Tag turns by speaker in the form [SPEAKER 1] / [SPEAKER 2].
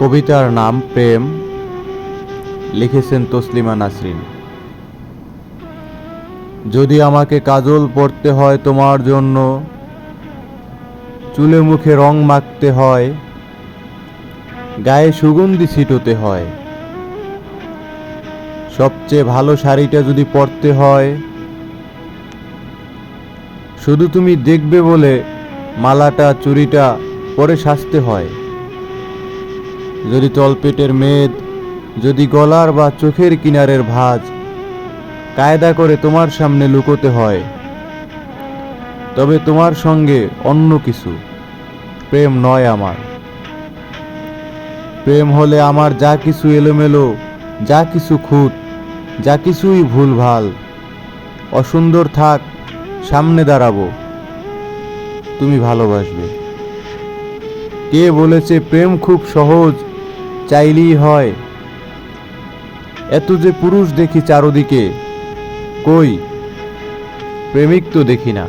[SPEAKER 1] কবিতার নাম প্রেম, লিখেছেন তসলিমা নাসরিন। যদি আমাকে কাজল পড়তে হয় তোমার জন্য, চুলে মুখে রং মাখতে হয়, গায়ে সুগন্ধি ছিটোতে হয়, সবচেয়ে ভালো শাড়িটা যদি পরতে হয়, শুধু তুমি দেখবে বলে মালাটা চুরিটা পরে সাজতে হয়। যদি তলপেটের মেদ, যদি গলার বা চোখের কিনারের ভাঁজ, কায়দা করে তোমার সামনে লুকোতে হয়। তবে তোমার সঙ্গে অন্য কিছু, প্রেম নয় আমার। প্রেম হলে আমার যা কিছু এলোমেলো, যা কিছু খুঁত, যা কিছুই ভুলভাল, অসুন্দর থাক, সামনে দাঁড়াবো। তুমি ভালোবাসবে। কে বলেছে প্রেম খুব সহজ চাইলেই হয়। এত যে পুরুষ দেখি চারদিকে কই? প্রেমিক তো দেখি না।